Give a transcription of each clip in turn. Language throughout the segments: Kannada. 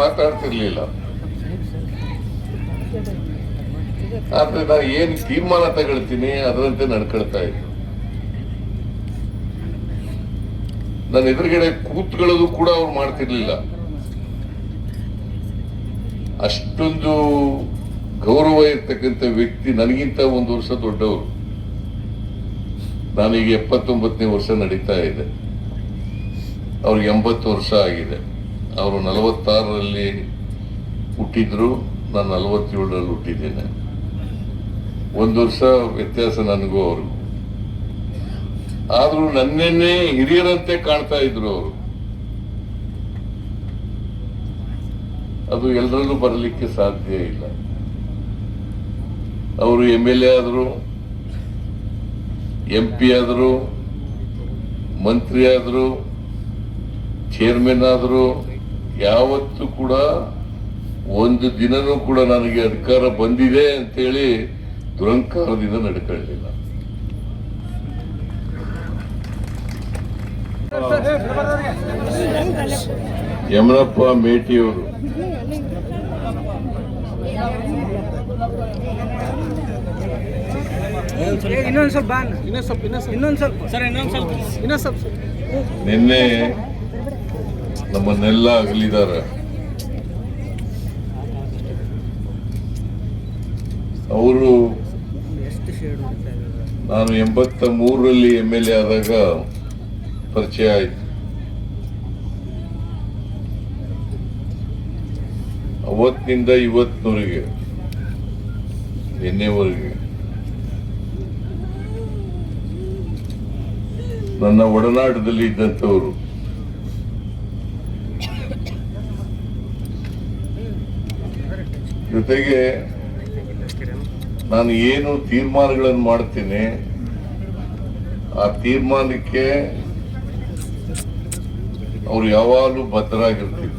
ಮಾತಾಡ್ತಿರ್ಲಿಲ್ಲ. ಆದ್ರೆ ನಾ ಏನ್ ತೀರ್ಮಾನ ತಗೊಳ್ತೀನಿ, ಅದರಂತೆ ನಡ್ಕೊಳ್ತಾ ಇದ್ದೆ. ನನ್ನ ಎದುರುಗಡೆ ಕೂತ್ಕೊಳ್ಳೋದು ಕೂಡ ಅವ್ರು ಮಾಡ್ತಿರ್ಲಿಲ್ಲ. ಅಷ್ಟೊಂದು ಗೌರವ ಇರ್ತಕ್ಕಂಥ ವ್ಯಕ್ತಿ ನನಗಿಂತ ಒಂದು ವರ್ಷ ದೊಡ್ಡವರು. ನಾನೀಗ ಎಪ್ಪತ್ತೊಂಬತ್ತನೇ ವರ್ಷ ನಡೀತಾ ಇದೆ. ಅವ್ರಿಗೆ ಎಂಬತ್ತು ವರ್ಷ ಆಗಿದೆ. ಅವರು ನಲವತ್ತಾರರಲ್ಲಿ ಹುಟ್ಟಿದ್ರು, ನಾನು ನಲವತ್ತೇಳರಲ್ಲಿ ಹುಟ್ಟಿದ್ದೇನೆ. ಒಂದು ವರ್ಷ ವ್ಯತ್ಯಾಸ ನನಗೂ ಅವರು ಆದ್ರೂ ನನ್ನೆನ್ನೇ ಹಿರಿಯರಂತೆ ಕಾಣ್ತಾ ಇದ್ರು ಅವರು. ಅದು ಎಲ್ಲರಲ್ಲೂ ಬರಲಿಕ್ಕೆ ಸಾಧ್ಯ ಇಲ್ಲ. ಅವರು ಎಂ ಎಲ್ ಎ ಆದರು, ಎಂ ಪಿ ಆದರು, ಮಂತ್ರಿ ಆದರು, ಚೇರ್ಮನ್ ಆದರು ಯಾವತ್ತೂ ಕೂಡ ಒಂದು ದಿನನೂ ಕೂಡ ನನಗೆ ಅಧಿಕಾರ ಬಂದಿದೆ ಅಂತೇಳಿ ದುರಂಕಾರದಿಂದ ನಡ್ಕೊಳ್ಳಿಲ್ಲ. ಯಮನಪ್ಪ ಮೇಟಿಯವರು. ಇನ್ನೊಂದು ಸ್ವಲ್ಪ ಬಾ ಇನ್ನೊಂದು ಸ್ವಲ್ಪ ಇನ್ನೊಂದು ಸ್ವಲ್ಪ. ಇನ್ನೊಂದು ಸ್ವಲ್ಪ. ಇನ್ನೊಂದು ಸ್ವಲ್ಪ. ನಿನ್ನೆ ನಮ್ಮನ್ನೆಲ್ಲ ಅಗಲಿದ್ದಾರೆ ಅವರು ನಾನು ಎಂಬತ್ತ ಮೂರರಲ್ಲಿ ಎಂ ಎಲ್ ಎ ಆದಾಗ ಪರಿಚಯ ಆಯ್ತು. ಅವತ್ತಿನಿಂದ ಇವತ್ತಿನವರೆಗೆ, ನಿನ್ನೆವರೆಗೆ ನನ್ನ ಒಡನಾಟದಲ್ಲಿ ಇದ್ದಂಥವರು ಜೊತೆಗೆ ನಾನು ಏನು ತೀರ್ಮಾನಗಳನ್ನು ಮಾಡ್ತೀನಿ, ಆ ತೀರ್ಮಾನಕ್ಕೆ ಅವರು ಯಾವಾಗಲೂ ಬದ್ಧರಾಗಿರ್ತಿದ್ರು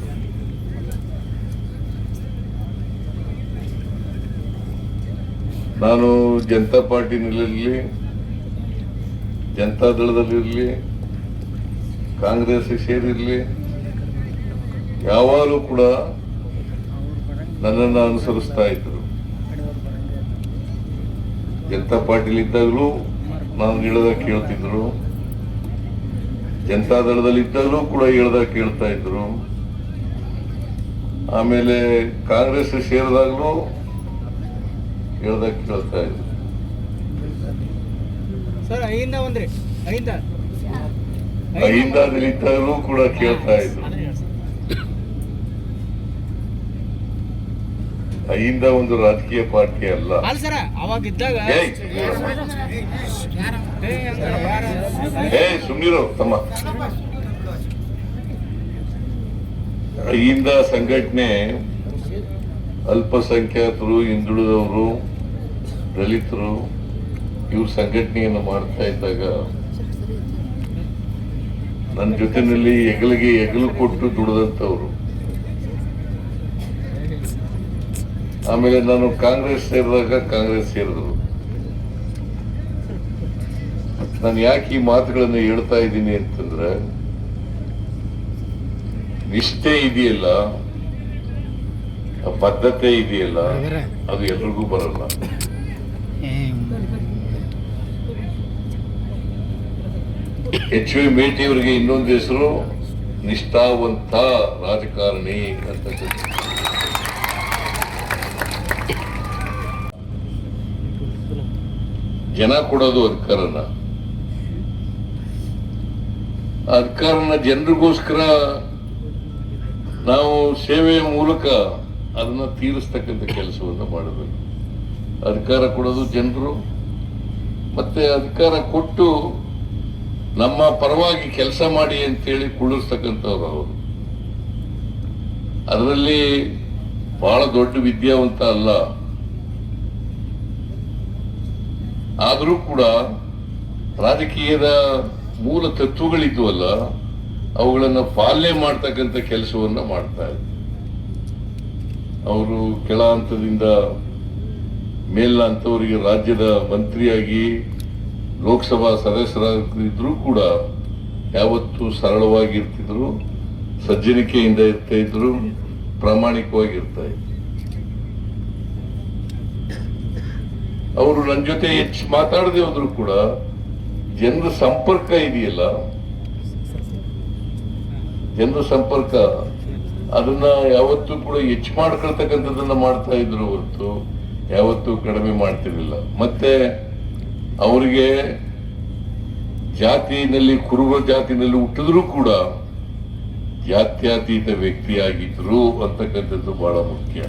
ನಾನು ಜನತಾ ಪಾರ್ಟಿನಲ್ಲಿರಲಿ ಜನತಾ ದಳದಲ್ಲಿರಲಿ ಕಾಂಗ್ರೆಸ್ ಸೇರಿರಲಿ, ಯಾವಾಗಲೂ ಕೂಡ ನನ್ನನ್ನು ಅನುಸರಿಸ್ತಾ ಇದ್ರು ಜನತಾ ಪಾರ್ಟಿಲಿ ಇದ್ದಾಗಲೂ ನಾನು ಹೇಳ್ದ ಕೇಳ್ತಿದ್ರು. ಜನತಾ ದಳದಲ್ಲಿ ಇದ್ದಾಗಲೂ ಕೂಡ ಹೇಳ್ದ ಕೇಳ್ತಾ ಇದ್ರು. ಆಮೇಲೆ ಕಾಂಗ್ರೆಸ್ ಸೇರಿದಾಗಲೂ ಹೇಳ್ದ ಕೇಳ್ತಾ ಇದ್ರು. ಇದ್ದಾಗಲೂ ಕೂಡ ಕೇಳ್ತಾ ಇದ್ರು. ಅಹಿಂದ ಒಂದು ರಾಜಕೀಯ ಪಾರ್ಟಿ ಅಲ್ಲ. ಏ, ಸುಮ್ನಿರು. ತಮ್ಮ. ಅಹಿಂದ ಸಂಘಟನೆ ಅಲ್ಪಸಂಖ್ಯಾತರು ಹಿಂದುಳಿದವರು ದಲಿತರು ಇವ್ರ ಸಂಘಟನೆಯನ್ನು ಮಾಡ್ತಾ ಇದ್ದಾಗ ನನ್ನ ಜೊತೆಯಲ್ಲಿ ಹೆಗಲಿಗೆ ಹೆಗಲು ಕೊಟ್ಟು ದುಡಿದಂಥವ್ರು. ಆಮೇಲೆ ನಾನು ಕಾಂಗ್ರೆಸ್ ಸೇರಿದಾಗ ಕಾಂಗ್ರೆಸ್ ಸೇರಿದ್ರು. ನಾನು ಯಾಕೆ ಈ ಮಾತುಗಳನ್ನು ಹೇಳ್ತಾ ಇದ್ದೀನಿ ಅಂತಂದ್ರೆ ನಿಷ್ಠೆ ಇದೆಯಲ್ಲ ಬದ್ಧತೆ ಇದೆಯಲ್ಲ ಅದು ಎಲ್ರಿಗೂ ಬರಲ್ಲ. ಎಚ್ ವಿ ಮೇಟಿ ಅವರಿಗೆ ಇನ್ನೊಂದು ಹೆಸರು ನಿಷ್ಠಾವಂತ ರಾಜಕಾರಣಿ ಅಂತ ಜನ ಕೊಡೋದು ಅಧಿಕಾರನ ಅಧಿಕಾರನ ಜನರಿಗೋಸ್ಕರ ನಾವು ಸೇವೆಯ ಮೂಲಕ ಅದನ್ನ ತೀರಿಸ್ತಕ್ಕಂಥ ಕೆಲಸವನ್ನು ಮಾಡಬೇಕು. ಅಧಿಕಾರ ಕೊಡೋದು ಜನರು, ಮತ್ತೆ ಅಧಿಕಾರ ಕೊಟ್ಟು ನಮ್ಮ ಪರವಾಗಿ ಕೆಲಸ ಮಾಡಿ ಅಂತೇಳಿ ಕುಳ್ಳಿಸ್ತಕ್ಕಂಥವ್ರು ಅವರು. ಅದರಲ್ಲಿ ಬಹಳ ದೊಡ್ಡ ವಿದ್ಯಾವಂತ ಅಲ್ಲ. ಆದರೂ ಕೂಡ ರಾಜಕೀಯದ ಮೂಲ ತತ್ವಗಳಿದ್ವಲ್ಲ, ಅವುಗಳನ್ನು ಪಾಲನೆ ಮಾಡ್ತಕ್ಕಂಥ ಕೆಲಸವನ್ನ ಮಾಡ್ತಾ ಇದ್ರು ಅವರು ಕೆಳ ಹಂತದಿಂದ ಮೇಲ ಹಂತವರಿಗೆ ರಾಜ್ಯದ ಮಂತ್ರಿಯಾಗಿ, ಲೋಕಸಭಾ ಸದಸ್ಯರಾಗಿದ್ರು ಕೂಡ ಯಾವತ್ತೂ ಸರಳವಾಗಿರ್ತಿದ್ರು, ಸಜ್ಜನಿಕೆಯಿಂದ ಇರ್ತಾ ಇದ್ರು, ಪ್ರಾಮಾಣಿಕವಾಗಿರ್ತಾ ಇದ್ರು. ಅವರು ನನ್ನ ಜೊತೆ ಹೆಚ್ಚು ಮಾತಾಡದೆ ಹೋದ್ರು ಕೂಡ ಜನರ ಸಂಪರ್ಕ ಇದೆಯಲ್ಲ? ಜನರ ಸಂಪರ್ಕ, ಅದನ್ನ ಯಾವತ್ತೂ ಕೂಡ ಹೆಚ್ಚು ಮಾಡ್ಕೊಳ್ತಕ್ಕಂಥದ್ದನ್ನ ಮಾಡ್ತಾ ಇದ್ರು ಹೊರತು ಯಾವತ್ತೂ ಕಡಿಮೆ ಮಾಡ್ತಿರಲಿಲ್ಲ. ಮತ್ತೆ ಅವರಿಗೆ ಜಾತಿನಲ್ಲಿ, ಕುರುಬ ಜಾತಿನಲ್ಲಿ ಹುಟ್ಟಿದ್ರು ಕೂಡ ಜಾತ್ಯಾತೀತ ವ್ಯಕ್ತಿಯಾಗಿದ್ರು ಅಂತಕ್ಕಂಥದ್ದು ಬಹಳ ಮುಖ್ಯ.